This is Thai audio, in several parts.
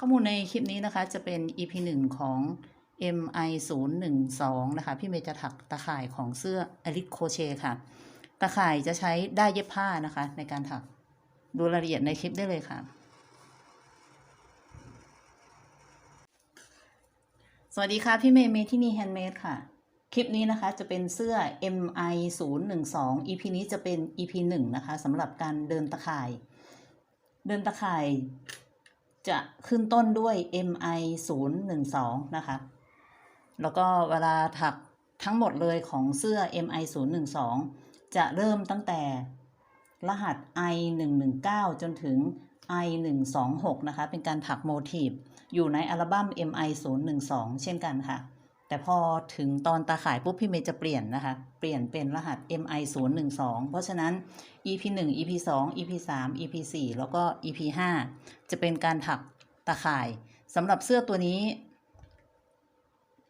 ข้อมูลในคลิปนี้นะคะจะเป็น EP 1 ของ MI 0 1 2นะคะ พี่เมย์จะถักตะข่ายของเสื้ออลิ c โคเชค่ะ ตะข่ายจะใช้ได้เย็บผ้านะคะ ในการถักดูรายละเอียดในคลิปได้เลยค่ะ สวัสดีค่ะ พี่เมย์เมที่นี่แฮนด์เมดค่ะ คลิปนี้นะคะจะเป็นเสื้อ MI 0 1 2 EP นี้จะเป็น EP 1 นะคะสำหรับการเดินตะข่าย เดินตะข่าย จะขึ้นต้นด้วย MI 0 1 2นะคะ แล้วก็เวลาถักทั้งหมดเลยของเสื้อ MI 0 1 2จะเริ่มตั้งแต่รหัส I 1 1 9จนถึง I 1 2 6นะคะ เป็นการถักโมทีฟอยู่ในอัลบั้ม MI 0 1 2เช่นกันค่ะ แต่พอถึงตอนตาข่ายปุ๊บพี่เมย์จะเปลี่ยนนะคะ เปลี่ยนเป็นรหัส MI 0 1 2เพราะฉะนั้น EP 1 EP 2 EP 3 EP 4แล้วก็ EP 5จะเป็นการถักตาข่ายสำหรับเสื้อตัวนี้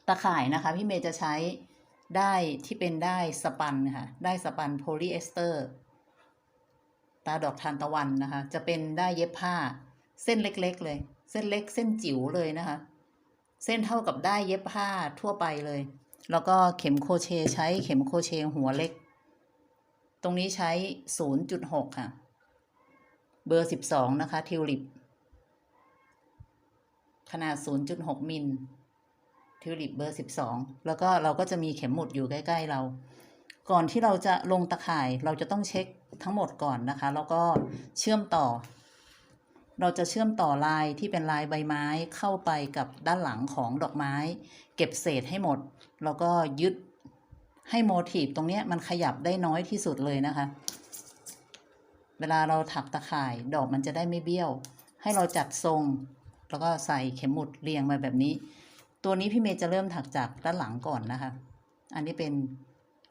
ตาข่ายนะคะ พี่เมย์จะใช้ได้ที่เป็นได้สปันค่ะ ได้สปันโพลีเอสเตอร์ตาดอกทานตะวันนะคะ จะเป็นได้เย็บผ้า เส้นเล็กๆเลย เส้นเล็กเส้นจิ๋วเลยนะคะ เส้นเท่ากับได้เย็บผ้าทั่วไปเลย แล้วก็เข็มโครเชต์ใช้เข็มโครเชต์หัวเล็ก ตรงนี้ใช้ 0.6 ค่ะ เบอร์ 12 นะคะ ทิวลิป ขนาด 0.6 มิล ทิวลิปเบอร์ 12 แล้วก็เราก็จะมีเข็มหมุดอยู่ใกล้ ๆ เรา ก่อนที่เราจะลงตะข่ายเราจะต้องเช็คทั้งหมดก่อนนะคะ แล้วก็เชื่อมต่อ เราจะเชื่อมต่อลายที่เป็นลายใบไม้เข้าไปกับด้านหลังของดอกไม้ เก็บเศษให้หมด แล้วก็ยึดให้โมทีฟตรงนี้มันขยับได้น้อยที่สุดเลยนะคะ เวลาเราถักตะข่ายดอกมันจะได้ไม่เบี้ยว ให้เราจัดทรง แล้วก็ใส่เข็มหมุดเรียงมาแบบนี้ ตัวนี้พี่เมย์จะเริ่มถักจากด้านหลังก่อนนะคะ อันนี้เป็น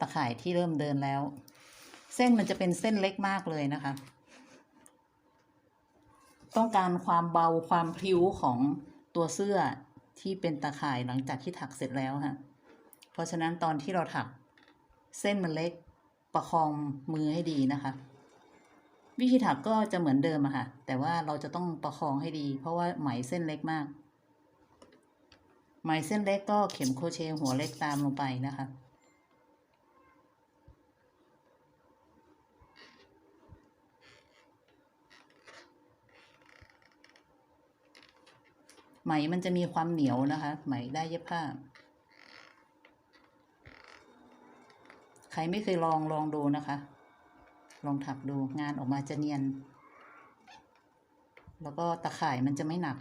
ตะข่ายที่เริ่มเดินแล้ว เส้นมันจะเป็นเส้นเล็กมากเลยนะคะ ต้องการความเบาความพลิ้วของตัวเสื้อที่เป็นตะข่ายหลังจากที่ถักเสร็จแล้วค่ะเพราะฉะนั้นตอนที่เราถักเส้นมันเล็กประคองมือให้ดีนะคะ วิธีถักก็จะเหมือนเดิมอะค่ะ แต่ว่าเราจะต้องประคองให้ดี เพราะว่าไหมเส้นเล็กมาก ไหมเส้นเล็กก็เข็มโครเชต์หัวเล็กตามลงไปนะคะ ไหมมันจะมีความเหนียวนะคะ ไหมได้เย็บผ้า ใครไม่เคยลองลองดูนะคะ ลองถักดูงานออกมาจะเนียน แล้วก็ตะข่ายมันจะไม่หนัก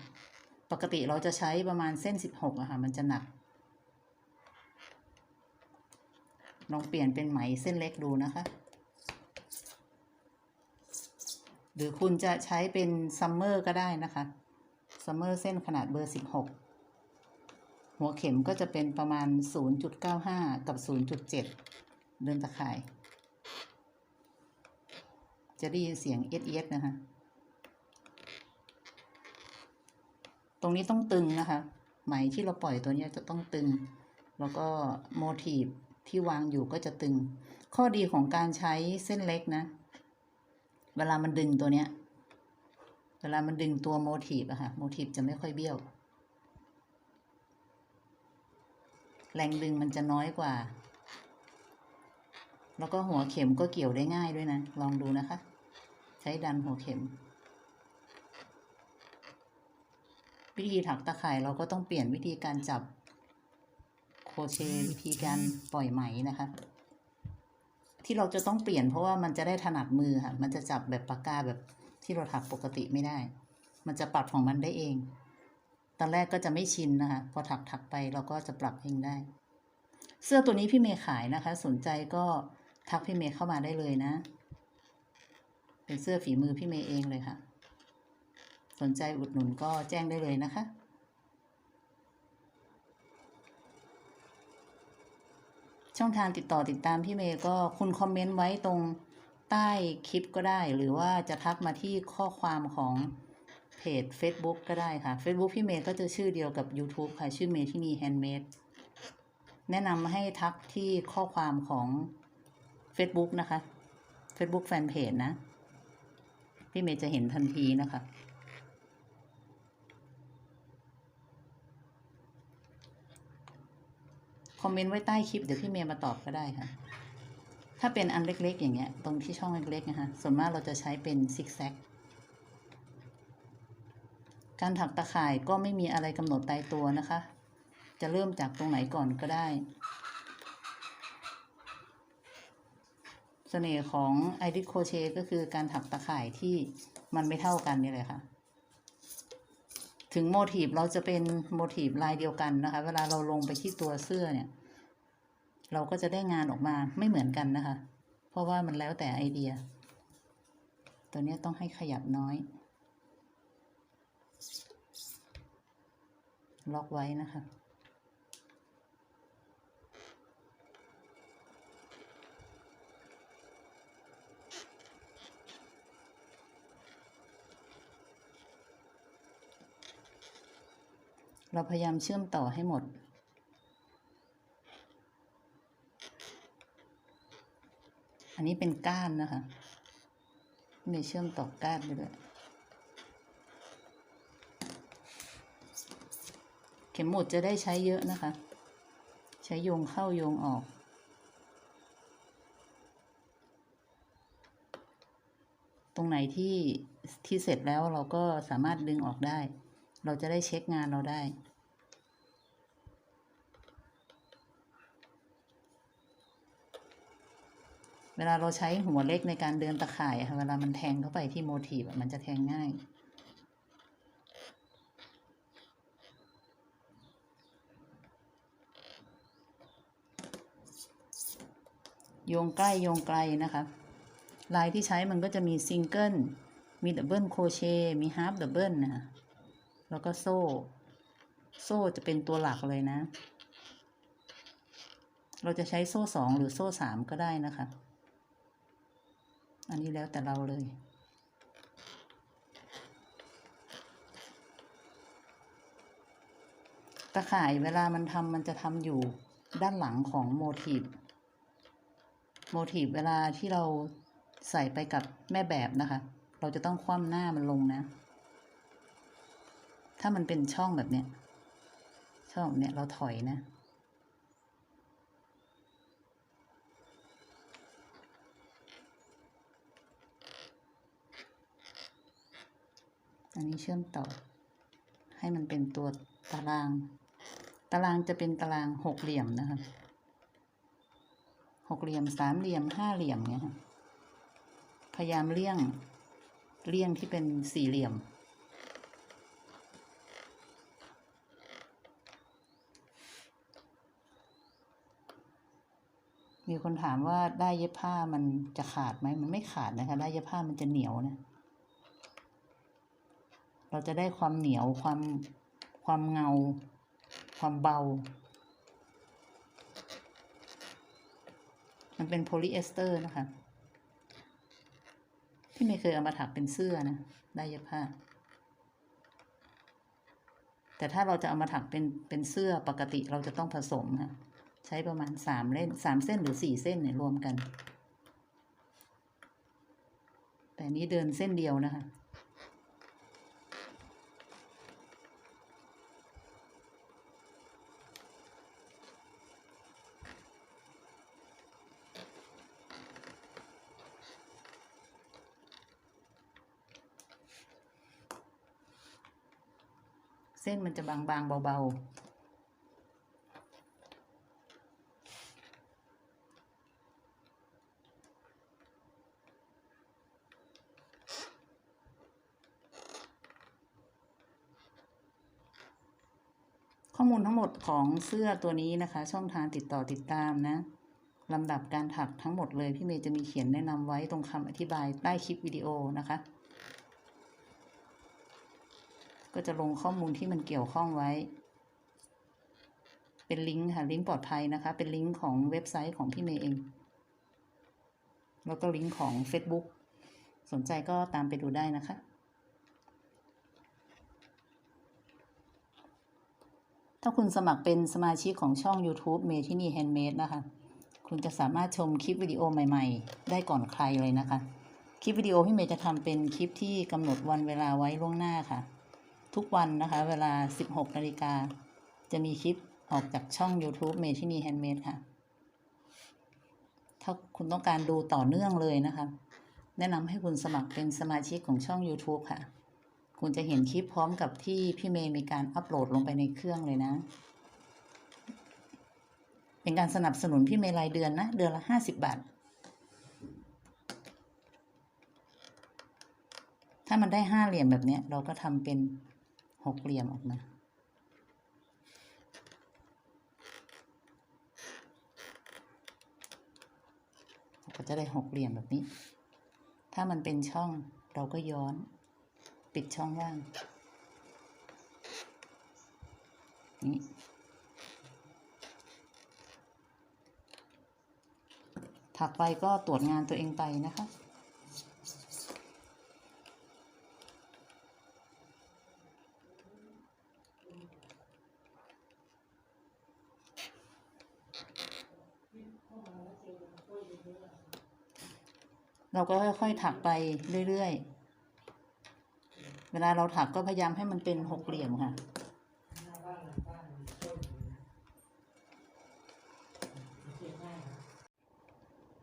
ปกติเราจะใช้ประมาณเส้นสิบหกอะค่ะ มันจะหนัก ลองเปลี่ยนเป็นไหมเส้นเล็กดูนะคะหรือคุณจะใช้เป็นซัมเมอร์ก็ได้นะคะ ซัมเมอร์เส้นขนาดเบอร์สิบหกหัวเข็มก็จะเป็นประมาณ 0.95 กับ 0.7 เดินตะข่าย จะได้ยินเสียงเอสเอสนะคะ ตรงนี้ต้องตึงนะคะ ไหมที่เราปล่อยตัวเนี้ยจะต้องตึง แล้วก็โมทีฟที่วางอยู่ก็จะตึง ข้อดีของการใช้เส้นเล็กนะ เวลามันดึงตัวเนี้ย วลามันดึงตัวโมทีฟอะค่ะ โมทีฟจะไม่ค่อยเบี้ยว แรงดึงมันจะน้อยกว่า แล้วก็หัวเข็มก็เกี่ยวได้ง่ายด้วยนะ ลองดูนะคะ ใช้ดันหัวเข็ม วิธีถักตะข่ายเราก็ต้องเปลี่ยนวิธีการจับโคเชวิธีการปล่อยไหมนะคะ ที่เราจะต้องเปลี่ยนเพราะว่ามันจะได้ถนัดมือค่ะ มันจะจับแบบปากกาแบบ ที่เราถักปกติไม่ได้ มันจะปรับของมันได้เอง ตอนแรกก็จะไม่ชินนะคะ พอถักถักไปเราก็จะปรับเองได้ เสื้อตัวนี้พี่เมย์ขายนะคะ สนใจก็ทักพี่เมย์เข้ามาได้เลยนะ เป็นเสื้อฝีมือพี่เมย์เองเลยค่ะ สนใจอุดหนุนก็แจ้งได้เลยนะคะช่องทางติดต่อติดตามพี่เมย์ก็คุณคอมเมนต์ไว้ตรง ใต้คลิปก็ได้ หรือว่าจะทักมาที่ข้อความของเพจ Facebook ก็ได้ค่ะ Facebook พี่เมย์ก็จะชื่อเดียวกับ YouTube ค่ะ ชื่อเมย์ที่นี่แฮนด์เมดแนะนำให้ทักที่ข้อความของ Facebook นะคะ Facebook Fanpage นะ พี่เมย์จะเห็นทันทีนะคะคอมเมนต์ไว้ใต้คลิป เดี๋ยวพี่เมย์มาตอบก็ได้ค่ะ ถ้าเป็นอันเล็กๆ อย่างเงี้ย ตรงที่ช่องเล็กๆนะคะส่วนมากเราจะใช้เป็นซิกแซก การถักตะข่ายก็ไม่มีอะไรกำหนดตายตัวนะคะ จะเริ่มจากตรงไหนก่อนก็ได้เสน่ห์ของไอริโคเชก็คือการถักตะข่ายที่มันไม่เท่ากันนี่เลยค่ะ ถึงโมทีฟเราจะเป็นโมทีฟลายเดียวกันนะคะ เวลาเราลงไปที่ตัวเสื้อเนี่ย เราก็จะได้งานออกมาไม่เหมือนกันนะคะ เพราะว่ามันแล้วแต่ไอเดีย ตัวนี้ต้องให้ขยับน้อย ล็อกไว้นะคะเราพยายามเชื่อมต่อให้หมด นนี้เป็นก้านนะคะไม่เชื่อมต่อก้านด้วยเข็มหมุดจะได้ใช้เยอะนะคะ ใช้โยงเข้าโยงออก ตรงไหนที่ที่เสร็จแล้วเราก็สามารถดึงออกได้ เราจะได้เช็คงานเราได้ เวลาเราใช้หัวเล็กในการเดินตะข่ายค่ะเวลามันแทงเข้าไปที่โมทีฟมันจะแทงง่าย โยงใกล้โยงไกลนะคะ ลายที่ใช้มันก็จะมีซิงเกิล มีดับเบิลโคเชมีฮาร์ปดับเบิลนะคะแล้วก็โซ่ โซ่จะเป็นตัวหลักเลยนะ เราจะใช้โซ่สองหรือโซ่สามก็ได้นะคะ อันนี้แล้วแต่เราเลย ตะข่ายเวลามันทำมันจะทำอยู่ด้านหลังของโมทีฟ โมทีฟเวลาที่เราใส่ไปกับแม่แบบนะคะ เราจะต้องคว่ำหน้ามันลงนะ ถ้ามันเป็นช่องแบบเนี้ย ช่องเนี้ยเราถอยนะ อันนี้เชื่อมต่อ ให้มันเป็นตัวตาราง ตารางจะเป็นตารางหกเหลี่ยมนะคะหกเหลี่ยมสามเหลี่ยมห้าเหลี่ยมเนี่ยค่ะพยายามเลี่ยงเลี่ยงที่เป็นสี่เหลี่ยม มีคนถามว่าได้เย็บผ้ามันจะขาดไหมมันไม่ขาดนะคะ ได้เย็บผ้ามันจะเหนียวนะ เราจะได้ความเหนียวความความเงา ความเบา มันเป็นโพลีเอสเตอร์นะคะ ที่ไม่เคยเอามาถักเป็นเสื้อนะได้เย็บผ้า แต่ถ้าเราจะเอามาถักเป็นเป็นเสื้อปกติเราจะต้องผสมค่ะใช้ประมาณสามเล่นสามเส้นหรือสี่เส้นเนี่ยรวมกัน แต่นี้เดินเส้นเดียวนะคะ เส้นมันจะบางๆเบาๆข้อมูลทั้งหมดของเสื้อตัวนี้นะคะ ช่องทางติดต่อติดตามนะลำดับการถักทั้งหมดเลย พี่เมย์จะมีเขียนแนะนำไว้ตรงคำอธิบายใต้คลิปวิดีโอนะคะ ก็จะลงข้อมูลที่มันเกี่ยวข้องไว้ เป็นลิงก์ค่ะลิงก์ปลอดภัยนะคะ เป็นลิงก์ของเว็บไซต์ของพี่เมย์เอง แล้วก็ลิงก์ของ Facebook สนใจก็ตามไปดูได้นะคะ ถ้าคุณสมัครเป็นสมาชิกของช่อง YouTube เมทินีแฮนด์เมดนะคะ คุณจะสามารถชมคลิปวิดีโอใหม่ๆ ได้ก่อนใครเลยนะคะ คลิปวิดีโอพี่เมย์จะทำเป็นคลิปที่กำหนดวันเวลาไว้ล่วงหน้าค่ะ ทุกวันนะคะ เวลา 16นาฬิกาจะมีคลิปออกจากช่อง YouTube เมทินีแฮนด์เมดค่ะ ถ้าคุณต้องการดูต่อเนื่องเลยนะคะ แนะนำให้คุณสมัครเป็นสมาชิกของช่อง YouTube ค่ะ คุณจะเห็นคลิปพร้อมกับที่พี่เมย์มีการอัปโหลดลงไปในเครื่องเลยนะ เป็นการสนับสนุนพี่เมย์รายเดือนนะ เดือนละห้าสิบบาท ถ้ามันได้ห้าเหลี่ยมแบบนี้เราก็ทำเป็น หกเหลี่ยมออกมาก็จะได้หกเหลี่ยมแบบนี้ ถ้ามันเป็นช่องเราก็ย้อน ปิดช่องว่าง นี่ถักไปก็ตรวจงานตัวเองไปนะคะ เราก็ค่อยๆถักไปเรื่อยๆ เวลาเราถักก็พยายามให้มันเป็นหกเหลี่ยมค่ะ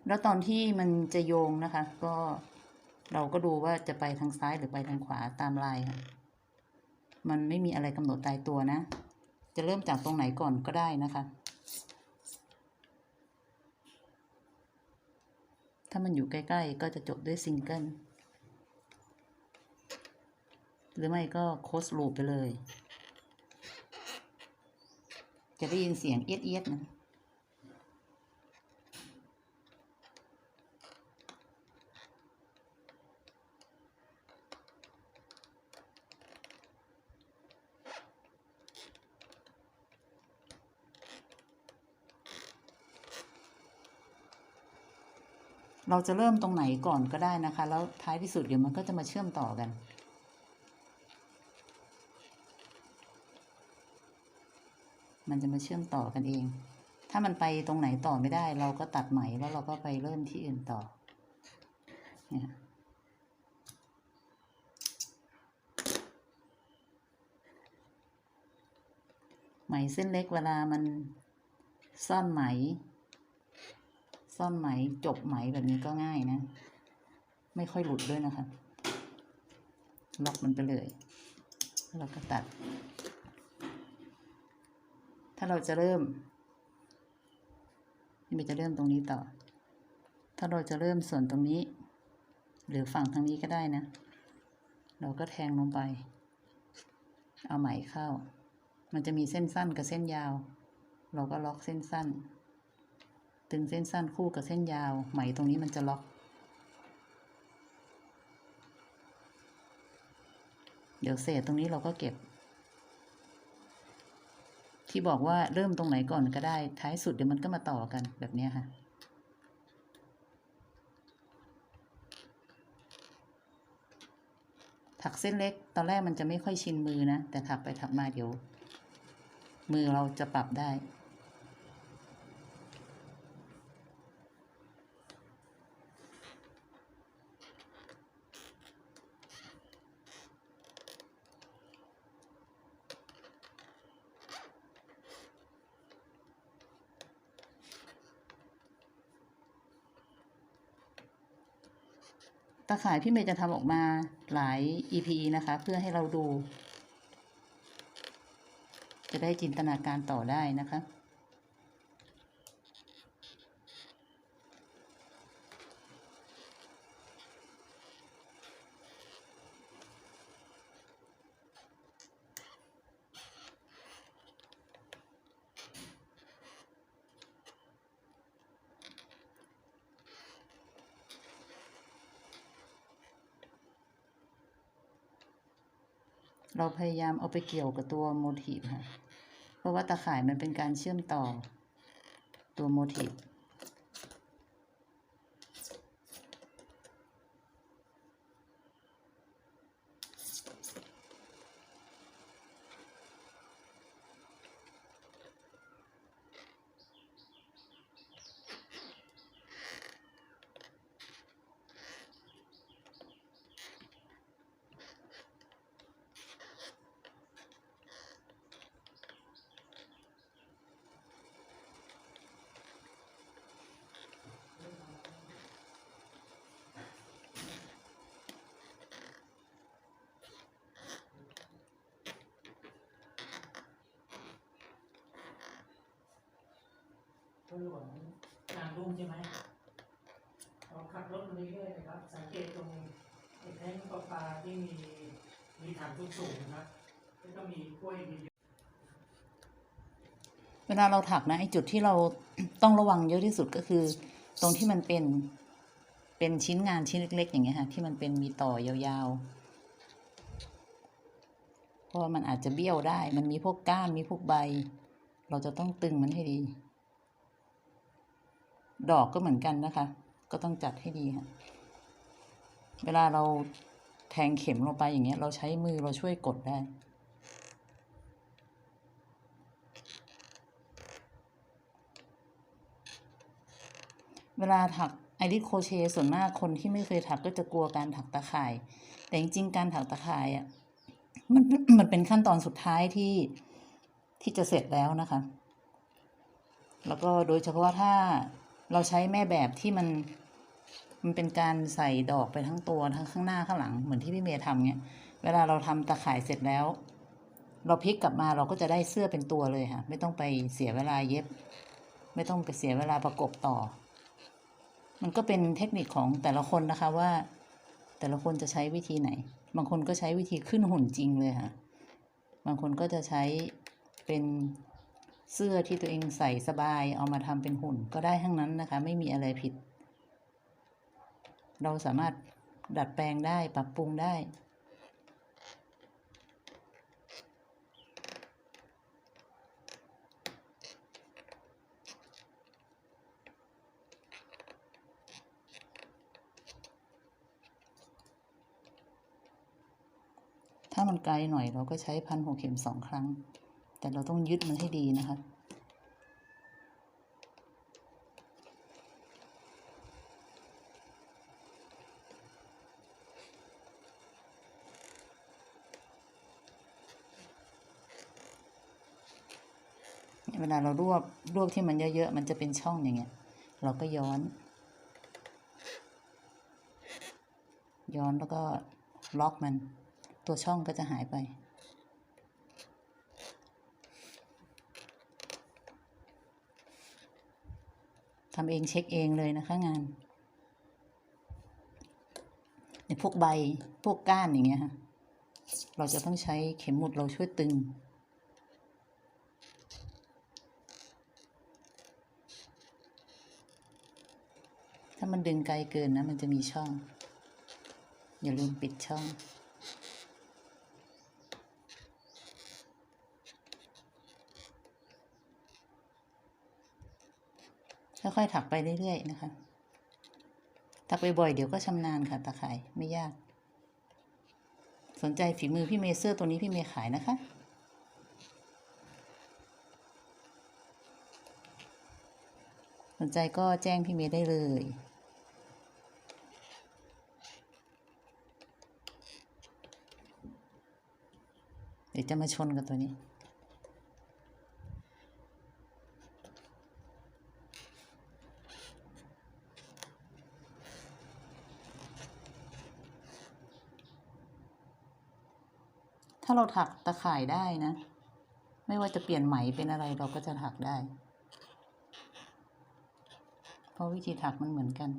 แล้วตอนที่มันจะโยงนะคะ ก็เราก็ดูว่าจะไปทางซ้ายหรือไปทางขวาตามลายค่ะ มันไม่มีอะไรกำหนดตายตัวนะ จะเริ่มจากตรงไหนก่อนก็ได้นะคะ ถ้ามันอยู่ใกล้ ๆ ก็จะจบด้วยซิงเกิล หรือไม่ก็โคสลูปไปเลย จะได้ยินเสียงเอียดๆนะ เราจะเริ่มตรงไหนก่อนก็ได้นะคะ แล้วท้ายที่สุดเดี๋ยวมันก็จะมาเชื่อมต่อกัน มันจะมาเชื่อมต่อกันเอง ถ้ามันไปตรงไหนต่อไม่ได้ เราก็ตัดไหมแล้วเราก็ไปเริ่มที่อื่นต่อ เนี่ยไหมเส้นเล็กเวลามันซ่อนไหม ซ่อนไหมจบไหมแบบนี้ก็ง่ายนะ ไม่ค่อยหลุดด้วยนะคะ ล็อกมันไปเลยแล้วก็ตัด ถ้าเราจะเริ่มนี่มันจะเริ่มตรงนี้ต่อ ถ้าเราจะเริ่มส่วนตรงนี้ หรือฝั่งทางนี้ก็ได้นะ เราก็แทงลงไป เอาไหมเข้า มันจะมีเส้นสั้นกับเส้นยาว เราก็ล็อกเส้นสั้น ตึงเส้นสั้นคู่กับเส้นยาว ไหมตรงนี้มันจะล็อก เดี๋ยวเศษตรงนี้เราก็เก็บ ที่บอกว่าเริ่มตรงไหนก่อนก็ได้ ท้ายสุดเดี๋ยวมันก็มาต่อกันแบบนี้ค่ะถักเส้นเล็ก ตอนแรกมันจะไม่ค่อยชินมือนะ แต่ถักไปถักมาเดี๋ยว มือเราจะปรับได้ ตาข่ายพี่เมย์จะทำออกมาหลาย EP นะคะ เพื่อให้เราดู จะได้จินตนาการต่อได้นะคะ เราพยายามเอาไปเกี่ยวกับตัวโมทีฟค่ะ เพราะว่าตาข่ายมันเป็นการเชื่อมต่อตัวโมทีฟ หลวงนางรุ่งใช่ไหมเราขับรถมาเรื่อยๆนะครับ สังเกตตรงไอ้แท่งประปาที่มีมีถังสูงนะครับแล้วก็มีกล้วยมีเวลาเราถักนะไอ้จุดที่เราต้องระวังเยอะที่สุดก็คือ ตรงที่มันเป็นเป็นชิ้นงานชิ้นเล็ก ๆ อย่างเงี้ยค่ะที่มันเป็นมีต่อยาวๆ เพราะว่ามันอาจจะเบี้ยวได้ มันมีพวกก้านมีพวกใบ เราจะต้องตึงมันให้ดี ดอกก็เหมือนกันนะคะ ก็ต้องจัดให้ดีค่ะเวลาเราแทงเข็มลงไปอย่างเงี้ย เราใช้มือเราช่วยกดได้ เวลาถักไอริสโคเชส่วนมากคนที่ไม่เคยถักก็จะกลัวการถักตะข่าย แต่จริงๆการถักตะข่ายอะมันมันเป็นขั้นตอนสุดท้ายที่ที่จะเสร็จแล้วนะคะ แล้วก็โดยเฉพาะถ้า เราใช้แม่แบบที่มัน มันเป็นการใส่ดอกไปทั้งตัวทั้งข้างหน้าข้างหลังเหมือนที่พี่เมย์ทำเนี่ยเวลาเราทำตะข่ายเสร็จแล้ว เราพลิกกลับมาเราก็จะได้เสื้อเป็นตัวเลยค่ะ ไม่ต้องไปเสียเวลาเย็บ ไม่ต้องไปเสียเวลาประกบต่อ มันก็เป็นเทคนิคของแต่ละคนนะคะว่า แต่ละคนจะใช้วิธีไหน บางคนก็ใช้วิธีขึ้นหุ่นจริงเลยค่ะ บางคนก็จะใช้เป็น เสื้อที่ตัวเองใส่สบายเอามาทำเป็นหุ่นก็ได้ทั้งนั้นนะคะ ไม่มีอะไรผิด เราสามารถดัดแปลงได้ปรับปรุงได้ ถ้ามันไกลหน่อยเราก็ใช้พันหัวเข็มสองครั้ง แต่เราต้องยึดมันให้ดีนะคะเวลาเรารวบรวบที่มันเยอะๆ มันจะเป็นช่องอย่างเงี้ย เราก็ย้อน ย้อนแล้วก็ล็อกมัน ตัวช่องก็จะหายไป ทำเองเช็คเองเลยนะคะงานในพวกใบพวกก้านอย่างเงี้ยค่ะเราจะต้องใช้เข็มหมุดเราช่วยตึง ถ้ามันดึงไกลเกินนะ มันจะมีช่อง อย่าลืมปิดช่อง ค่อยๆถักไปเรื่อยๆนะคะ ถักไปบ่อยเดี๋ยวก็ชำนาญค่ะตะข่ายไม่ยาก สนใจฝีมือพี่เมย์เสื้อตัวนี้พี่เมย์ขายนะคะสนใจก็แจ้งพี่เมย์ได้เลย เดี๋ยวจะมาชนกับตัวนี้ ถ้าเราถักตะข่ายได้นะ ไม่ว่าจะเปลี่ยนไหมเป็นอะไรเราก็จะถักได้ เพราะวิธีถักมันเหมือนกัน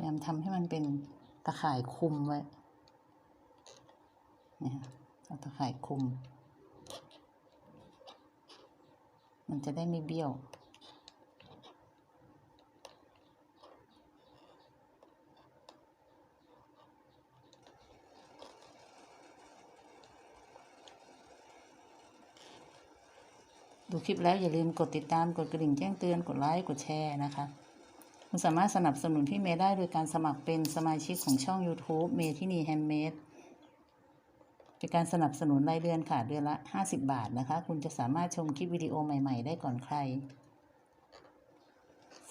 พยายามทำให้มันเป็นตะข่ายคุมไว้นี่ค่ะเอาตะข่ายคุม มันจะได้ไม่เบี้ยวดูคลิปแล้วอย่าลืมกดติดตาม กดกระดิ่งแจ้งเตือน กดไลค์ กดแชร์นะคะ คุณสามารถสนับสนุนพี่เมย์ได้โดยการสมัครเป็นสมาชิกของช่อง YouTube เมที่นีแฮมเมดเป็นการสนับสนุนรายเดือนค่ะเดือนละ 50 บาทนะคะ คุณจะสามารถชมคลิปวิดีโอใหม่ ๆ ได้ก่อนใคร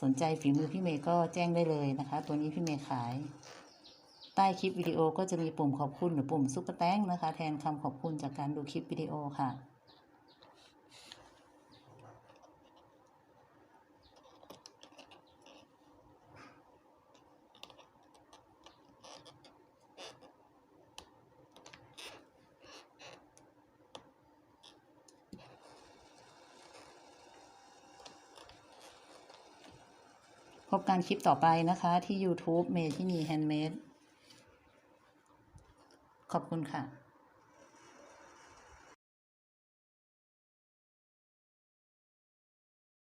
สนใจฝีมือพี่เมย์ก็แจ้งได้เลยนะคะ ตัวนี้พี่เมย์ขาย ใต้คลิปวิดีโอก็จะมีปุ่มขอบคุณหรือปุ่มซุปเปอร์แตงนะคะ แทนคำขอบคุณจากการดูคลิปวิดีโอค่ะ กันคลิปต่อไปนะคะที่ YouTube เมที่นีแฮนด์เมดขอบคุณค่ะ